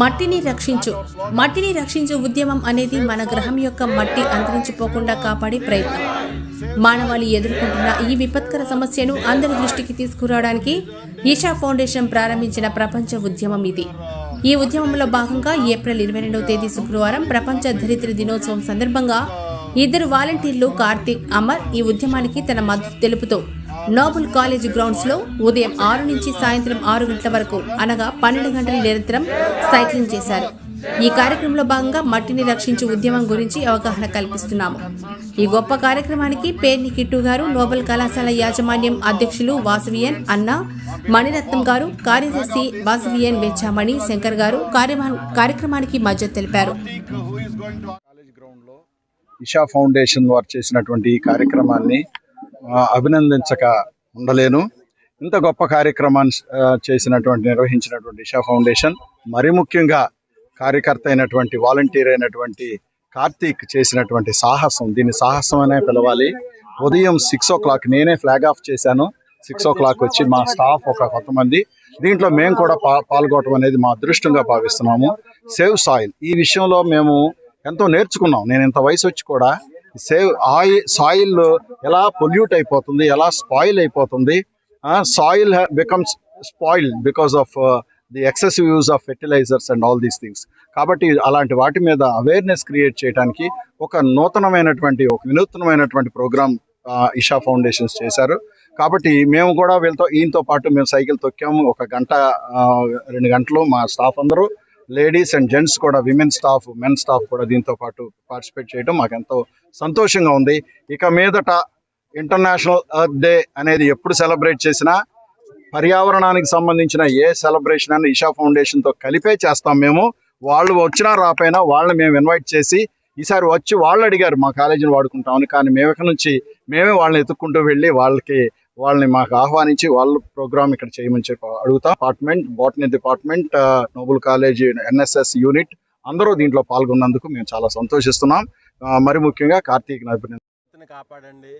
మట్టిని రక్షించు. మట్టిని రక్షించు ఉద్యమం అనేది మన గ్రహం యొక్క మట్టి అంతరించిపోకుండా కాపాడే ప్రయత్నం. మానవాళి ఎదుర్కొంటున్న ఈ విపత్కర సమస్యను అందరి దృష్టికి తీసుకురావడానికి ఈషా ఫౌండేషన్ ప్రారంభించిన ప్రపంచ ఉద్యమం ఇది. ఈ ఉద్యమంలో భాగంగా ఏప్రిల్ ఇరవై రెండవ తేదీ శుక్రవారం ప్రపంచ ధరిత్రి దినోత్సవం సందర్భంగా ఇద్దరు వాలంటీర్లు కార్తీక్ అమర్ ఈ ఉద్యమానికి తన మద్దతు తెలుపుతూ నోబుల్ కాలేజ్ గ్రౌండ్స్లో ఉదయం ఆరు నుంచి సాయంత్రం ఆరు గంటల వరకు అనగా పన్నెండు గంటల నిరంతరం సైక్లింగ్ చేశారు. ఈ కార్యక్రమంలో భాగంగా మట్టిని రక్షించే ఉద్యమం గురించి అవగాహన కల్పిస్తున్నాము. ఈ గొప్ప కార్యక్రమానికి పేర్ని కిట్టు గారు నోబెల్ కళాశాల యాజమాన్యం అధ్యక్షులు వాసవియన్ అన్న మణిరత్నం గారు కార్యదర్శి వాసవియన్ వెచ్చామణి శంకర్ గారు కార్యక్రమానికి మద్దతు తెలిపారు. ఇషా ఫౌండేషన్ వారు చేసినటువంటి ఈ కార్యక్రమాన్ని అభినందించక ఉండలేను. ఇంత గొప్ప కార్యక్రమాన్ని చేసినటువంటి నిర్వహించినటువంటి ఇషా ఫౌండేషన్ మరి ముఖ్యంగా కార్యకర్త అయినటువంటి వాలంటీర్ అయినటువంటి కార్తీక్ చేసినటువంటి సాహసం దీన్ని సాహసం అనే పిలవాలి. ఉదయం సిక్స్ ఓ క్లాక్ నేనే ఫ్లాగ్ ఆఫ్ చేశాను. సిక్స్ ఓ క్లాక్ వచ్చి మా స్టాఫ్ ఒక కొంతమంది. దీంట్లో మేము కూడా పా పాల్గొనడం అనేది మా అదృష్టంగా భావిస్తున్నాము. Save soil. ఈ విషయంలో మేము ఎంతో నేర్చుకున్నాం. నేను ఇంత వయసు వచ్చి కూడా సేవ్ ఆయిల్ సాయిల్ ఎలా పొల్యూట్ అయిపోతుంది ఎలా స్పాయిల్ అయిపోతుంది soil becomes spoil because of the excessive use of fertilisers and all these things కాబట్టి అలాంటి వాటి మీద అవేర్నెస్ క్రియేట్ చేయడానికి ఒక నూతనమైనటువంటి ఒక వినూత్నమైనటువంటి ప్రోగ్రామ్ ఇషా ఫౌండేషన్స్ చేశారు. కాబట్టి మేము కూడా వీళ్ళతో ఈయనతో పాటు మేము సైకిల్ తొక్కాము. ఒక గంట రెండు గంటలు మా స్టాఫ్ అందరూ లేడీస్ అండ్ జెంట్స్ కూడా విమెన్ స్టాఫ్ మెన్ స్టాఫ్ కూడా దీంతో పాటు పార్టిసిపేట్ చేయడం మాకు ఎంతో సంతోషంగా ఉంది. ఇక మీదట ఇంటర్నేషనల్ ఎర్త్ డే అనేది ఎప్పుడు సెలబ్రేట్ చేసినా పర్యావరణానికి సంబంధించిన ఏ సెలబ్రేషన్ అని ఇషా ఫౌండేషన్తో కలిపే చేస్తాం మేము. వాళ్ళు వచ్చినా రాపోయినా వాళ్ళని మేము ఇన్వైట్ చేసి ఈసారి వచ్చి వాళ్ళు అడిగారు మా కాలేజీని వాడుకుంటామని. కానీ మేము ఇక్కడ నుంచి మేమే వాళ్ళని ఎత్తుక్కుంటూ వెళ్ళి వాళ్ళకి వాళ్ళని మాకు ఆహ్వానించి వాళ్ళ ప్రోగ్రామ్ ఇక్కడ చేయమని చెప్పి అడుగుతా. Department botany department noble college NSS unit అందరూ దీంట్లో పాల్గొన్నందుకు మేము చాలా సంతోషిస్తున్నాం. Uh, మరి ముఖ్యంగా కార్తీక్ అభినందన కాపాడండి.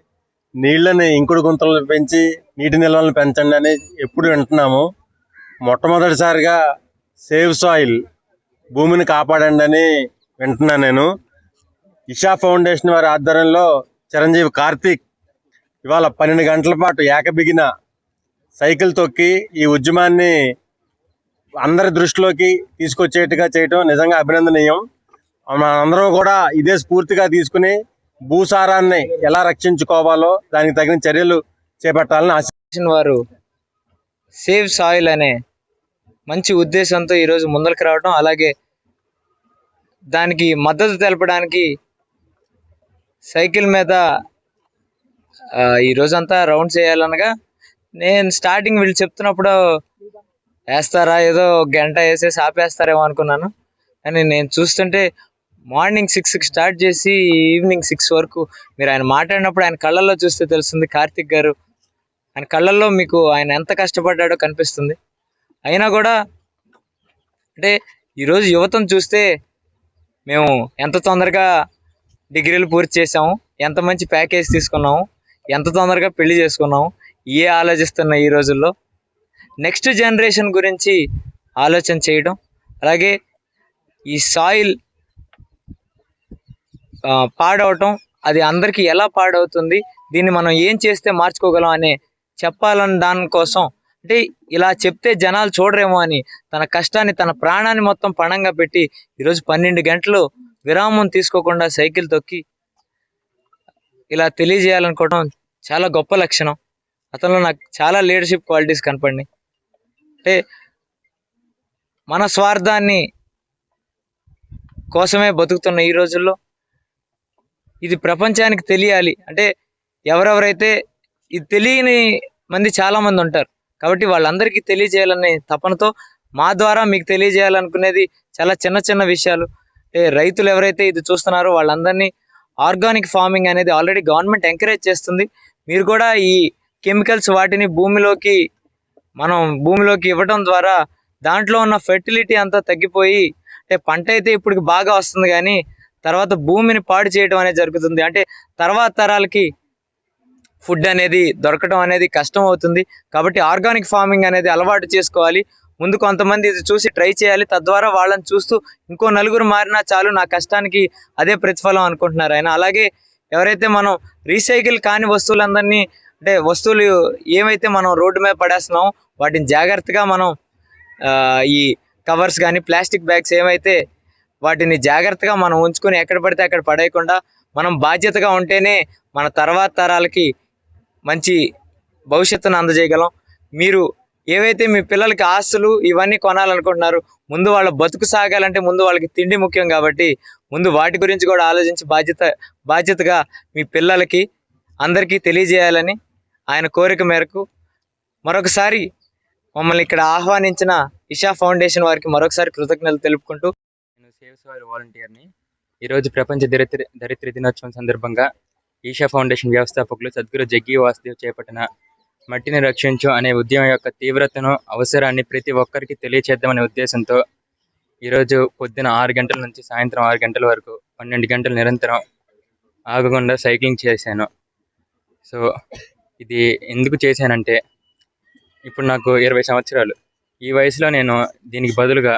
నీళ్ళని ఇంకుడు గుంతలు పెంచి నీటి నిల్వలను పెంచండి అని ఎప్పుడు వింటున్నాము. మొట్టమొదటిసారిగా సేవ్ సాయిల్ భూమిని కాపాడండి అని వింటున్నాను నేను. ఇషా ఫౌండేషన్ వారి ఆధ్వర్యంలో చిరంజీవి కార్తీక్ ఇవాళ పన్నెండు గంటల పాటు ఏకబిగిన సైకిల్ తొక్కి ఈ ఉద్యమాన్ని అందరి దృష్టిలోకి తీసుకొచ్చేట్టుగా చేయటం నిజంగా అభినందనీయం. మనందరం కూడా ఇదే స్ఫూర్తిగా తీసుకుని భూసారాన్ని ఎలా రక్షించుకోవాలో దానికి తగిన చర్యలు చేపట్టాలని ఆశించిన వారు సేవ్ సాయిల్ అనే మంచి ఉద్దేశంతో ఈరోజు ముందరికి రావడం అలాగే దానికి మద్దతు తెలపడానికి సైకిల్ మీద ఈ రోజంతా రౌండ్ చేయాలనగా నేను స్టార్టింగ్ వీళ్ళు చెప్తున్నప్పుడు వేస్తారా ఏదో గంట వేసేసి ఆపేస్తారేమో అనుకున్నాను. కానీ నేను చూస్తుంటే మార్నింగ్ సిక్స్కి స్టార్ట్ చేసి ఈవినింగ్ సిక్స్ వరకు మీరు ఆయన మాట్లాడినప్పుడు ఆయన కళ్ళల్లో చూస్తే తెలుస్తుంది కార్తిక్ గారు. ఆయన కళ్ళల్లో మీకు ఆయన ఎంత కష్టపడ్డాడో కనిపిస్తుంది. అయినా కూడా అంటే ఈరోజు యువతను చూస్తే మేము ఎంత తొందరగా డిగ్రీలు పూర్తి చేసాము ఎంత మంచి ప్యాకేజ్ తీసుకున్నాము ఎంత తొందరగా పెళ్ళి చేసుకున్నాము ఏ ఆలోచిస్తున్న ఈ రోజుల్లో? నెక్స్ట్ జనరేషన్ గురించి ఆలోచన చేయడం అలాగే ఈ సాయిల్ పాడవటం అది అందరికీ ఎలా పాడవుతుంది? దీన్ని మనం ఏం చేస్తే మార్చుకోగలం అనే చెప్పాలని దానికోసం అంటే ఇలా చెప్తే జనాలు చూడరేమో అని తన కష్టాన్ని తన ప్రాణాన్ని మొత్తం పణంగా పెట్టి ఈరోజు పన్నెండు గంటలు విరామం తీసుకోకుండా సైకిల్ తొక్కి ఇలా తెలియజేయాలనుకోవడం చాలా గొప్ప లక్షణం. అతనిలో నాకు చాలా లీడర్షిప్ క్వాలిటీస్ కనపడినాయి. అంటే మన స్వార్థాన్ని కోసమే బతుకుతున్న ఈ రోజుల్లో ఇది ప్రపంచానికి తెలియాలి. అంటే ఎవరెవరైతే ఇది తెలియని మంది చాలా మంది ఉంటారు. కాబట్టి వాళ్ళందరికీ తెలియజేయాలనే తపనతో మా ద్వారా మీకు తెలియజేయాలనుకునేది చాలా చిన్న చిన్న విషయాలు. అంటే రైతులు ఎవరైతే ఇది చూస్తున్నారో వాళ్ళందరినీ ఆర్గానిక్ ఫార్మింగ్ అనేది ఆల్రెడీ గవర్నమెంట్ ఎంకరేజ్ చేస్తుంది. మీరు కూడా ఈ కెమికల్స్ వాటిని భూమిలోకి మనం భూమిలోకి ఇవ్వడం ద్వారా దాంట్లో ఉన్న ఫెర్టిలిటీ అంతా తగ్గిపోయి అంటే పంట అయితే ఇప్పుడు బాగా వస్తుంది కానీ తర్వాత భూమిని పాడు చేయడం అనేది జరుగుతుంది. అంటే తర్వాత తరాలకి ఫుడ్ అనేది దొరకడం అనేది కష్టం అవుతుంది. కాబట్టి ఆర్గానిక్ ఫార్మింగ్ అనేది అలవాటు చేసుకోవాలి. ముందు కొంతమంది ఇది చూసి ట్రై చేయాలి. తద్వారా వాళ్ళని చూస్తూ ఇంకో నలుగురు మారినా చాలు నా కష్టానికి అదే ప్రతిఫలం అనుకుంటున్నారు ఆయన. అలాగే ఎవరైతే మనం రీసైకిల్ కాని వస్తువులందరినీ అంటే వస్తువులు ఏమైతే మనం రోడ్డు మీద పడేస్తున్నామో వాటిని జాగ్రత్తగా మనం ఈ కవర్స్ కానీ ప్లాస్టిక్ బ్యాగ్స్ ఏమైతే వాటిని జాగ్రత్తగా మనం ఉంచుకొని ఎక్కడ పడితే అక్కడ పడేయకుండా మనం బాధ్యతగా ఉంటేనే మన తర్వాత తరాలకి మంచి భవిష్యత్తును అందజేయగలం. మీరు ఏవైతే మీ పిల్లలకి ఆస్తులు ఇవన్నీ కొనాలనుకుంటున్నారు ముందు వాళ్ళ బతుకు సాగాలంటే ముందు వాళ్ళకి తిండి ముఖ్యం కాబట్టి ముందు వాటి గురించి కూడా ఆలోచించి బాధ్యత బాధ్యతగా మీ పిల్లలకి అందరికీ తెలియజేయాలని ఆయన కోరిక మేరకు మరొకసారి మమ్మల్ని ఇక్కడ ఆహ్వానించిన ఇషా ఫౌండేషన్ వారికి మరొకసారి కృతజ్ఞతలు తెలుపుకుంటూ నేను సేవ్స్ వారి వాలంటీర్ని. ఈరోజు ప్రపంచ దరిద్ర దరిద్ర దినోత్సవం సందర్భంగా ఈషా ఫౌండేషన్ వ్యవస్థాపకులు సద్గురు జగ్గి వాసుదేవ్ చేపట్టిన మట్టిని రక్షించు అనే ఉద్యమం యొక్క తీవ్రతను అవసరాన్ని ప్రతి ఒక్కరికి తెలియచేద్దామనే ఉద్దేశంతో ఈరోజు పొద్దున ఆరు గంటల నుంచి సాయంత్రం ఆరు గంటల వరకు పన్నెండు గంటలు నిరంతరం ఆగకుండా సైక్లింగ్ చేశాను. సో ఇది ఎందుకు చేశానంటే ఇప్పుడు నాకు ఇరవై సంవత్సరాలు. ఈ వయసులో నేను దీనికి బదులుగా